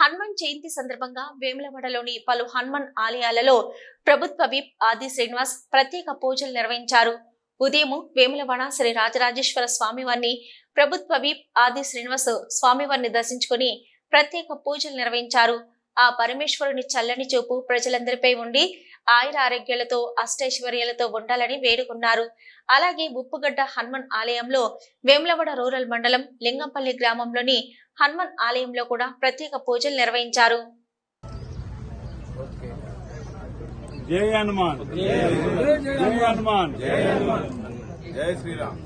హనుమాన్ జయంతి సందర్భంగా వేములవాడలోని పలు హనుమాన్ ఆలయాలలో ప్రభుత్వ విప్ ఆది శ్రీనివాస్ ప్రత్యేక పూజలు నిర్వహించారు. ఉదయం వేములవాడ శ్రీ రాజరాజేశ్వర స్వామివారిని ప్రభుత్వ విప్ ఆది శ్రీనివాస్ స్వామివారిని దర్శించుకుని ప్రత్యేక పూజలు నిర్వహించారు. ఆ పరమేశ్వరుని చల్లని చూపు ప్రజలందరిపై ఉండి ఆయుర ఆరోగ్యాలతో అష్టైశ్వర్యాలతో ఉండాలని వేడుకున్నారు. అలాగే ఉప్పుగడ్డ హనుమాన్ ఆలయంలో వేములవాడ రూరల్ మండలం లింగంపల్లి గ్రామంలోని హనుమాన్ ఆలయంలో కూడా ప్రత్యేక పూజలు నిర్వహించారు. జై హనుమాన్. జై హనుమాన్. జై శ్రీరామ్.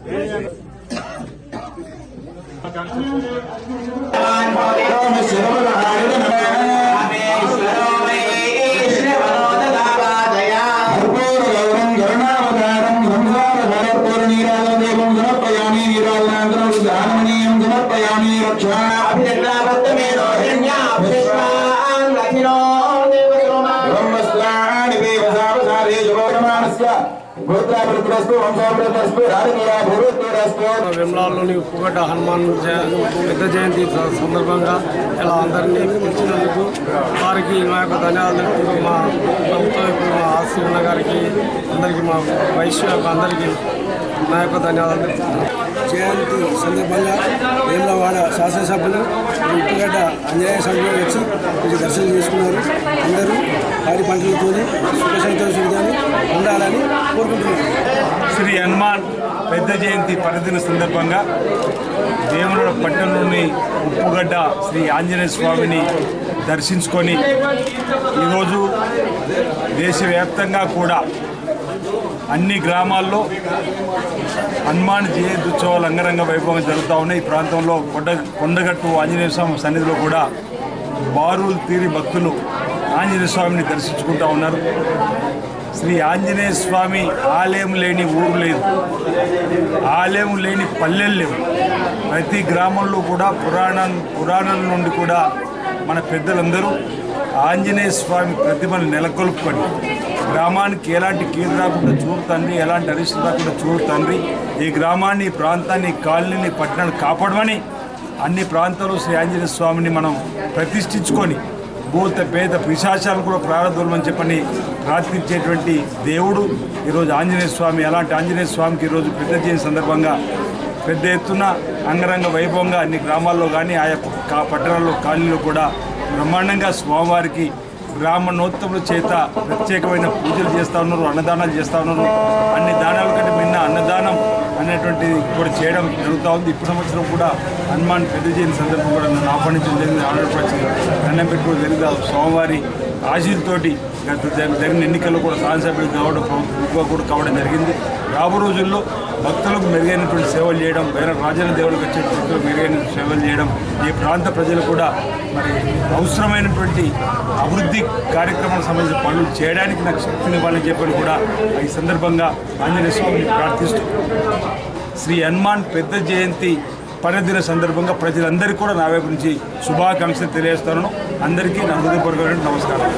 విమలాలోని ఉప్పుగడ్డ హనుమాన్ పెద్ద జయంతి సందర్భంగా ఇలా అందరినీ పిలిచినందుకు వారికి మా యొక్క ధన్యవాదాలు. మా ప్రభుత్వం మా ఆశీర్ణ గారికి అందరికీ మా వైశ్య యొక్క అందరికీ నా యొక్క ధన్యవాదాలు. జయంతి సందర్భంగా వేములవాడ శాసనసభ్యులు ఉప్పుగడ్డ ఆంజనేయ స్వామి వచ్చి దర్శనం చేసుకున్నారు. అందరూ వారి పంటలతో సుఖ సంతోషంతో ఉండాలని కోరుకుంటున్నాను శ్రీ హనుమాన్ పెద్ద జయంతి పర్వదిన సందర్భంగా వేములవాడ పట్టణంలోని ఉప్పుగడ్డ శ్రీ ఆంజనేయ స్వామిని దర్శించుకొని ఈరోజు దేశవ్యాప్తంగా కూడా అన్ని గ్రామాల్లో హనుమాన్ జయంతి ఉత్సవాలు అంగరంగ వైభవం జరుగుతూ ఉన్నాయి. ఈ ప్రాంతంలో కొండ కొండగట్టు ఆంజనేయ స్వామి సన్నిధిలో కూడా బారులు తీరి భక్తులు ఆంజనేయ స్వామిని దర్శించుకుంటూ ఉన్నారు. శ్రీ ఆంజనేయ స్వామి ఆలయం లేని ఊరు లేదు. ఆలయం లేని పల్లెలు లేవు. ప్రతి గ్రామంలో కూడా పురాణం పురాణం నుండి కూడా మన పెద్దలందరూ ఆంజనేయ స్వామి ప్రతిమను నెలకొల్పుకొని గ్రామానికి ఎలాంటి కీడు రాకుండా చూడు తండ్రి ఎలాంటి అరిష్టం రాకుండా చూడు తండ్రి ఈ గ్రామాన్ని ప్రాంతాన్ని కాలనీని పట్టణాన్ని కాపాడమని అన్ని ప్రాంతాల్లో శ్రీ ఆంజనేయ స్వామిని మనం ప్రతిష్ఠించుకొని భూత పేద పిశాచాలను కూడా ప్రారంభమని చెప్పని ప్రార్థించేటువంటి దేవుడు ఈరోజు ఆంజనేయ స్వామి అలాంటి ఆంజనేయ స్వామికి ఈరోజు పెద్ద చేసిన సందర్భంగా పెద్ద ఎత్తున అంగరంగ వైభవంగా అన్ని గ్రామాల్లో కానీ ఆయా కా- పట్టణాల్లో కాలనీలో కూడా బ్రహ్మాండంగా స్వామివారికి బ్రాహ్మణోత్తముల చేత ప్రత్యేకమైన పూజలు చేస్తూ ఉన్నారు అన్నదానాలు చేస్తూ ఉన్నారు. అన్ని దానాల కంటే మిన్న అన్నదానం అనేటువంటిది కూడా చేయడం జరుగుతూ ఉంది. ఇప్పుడు సంవత్సరం కూడా హనుమాన్ పెద్ద చేయని సందర్భం కూడా నన్ను ఆహ్వానించడం జరిగింది. ఆంధ్రప్రదేశ్ దండం పెట్టుకుని జరిగిన సోమవారి స్వామివారి ఆశీలతోటి గత జరిగిన ఎన్నికల్లో కూడా శాసనసభ్యులు కావడం ప్రభుత్వం కూడా కావడం జరిగింది. రాబో రోజుల్లో భక్తులకు మెరుగైనటువంటి సేవలు చేయడం వేరే రాజన దేవులకు వచ్చే భక్తులకు మెరుగైన సేవలు చేయడం ఈ ప్రాంత ప్రజలు కూడా మరి అవసరమైనటువంటి అభివృద్ధి కార్యక్రమాలకు సంబంధించిన పనులు చేయడానికి నాకు శక్తిని ఇవ్వాలని చెప్పని కూడా ఈ సందర్భంగా ఆంజనేయ స్వామిని ప్రార్థిస్తూ శ్రీ హనుమాన్ పెద్ద జయంతి పర్వదిన సందర్భంగా ప్రజలందరికీ కూడా నా వైపు నుంచి శుభాకాంక్షలు తెలియజేస్తాను. అందరికీ నా హృదయపూర్వకమైన నమస్కారం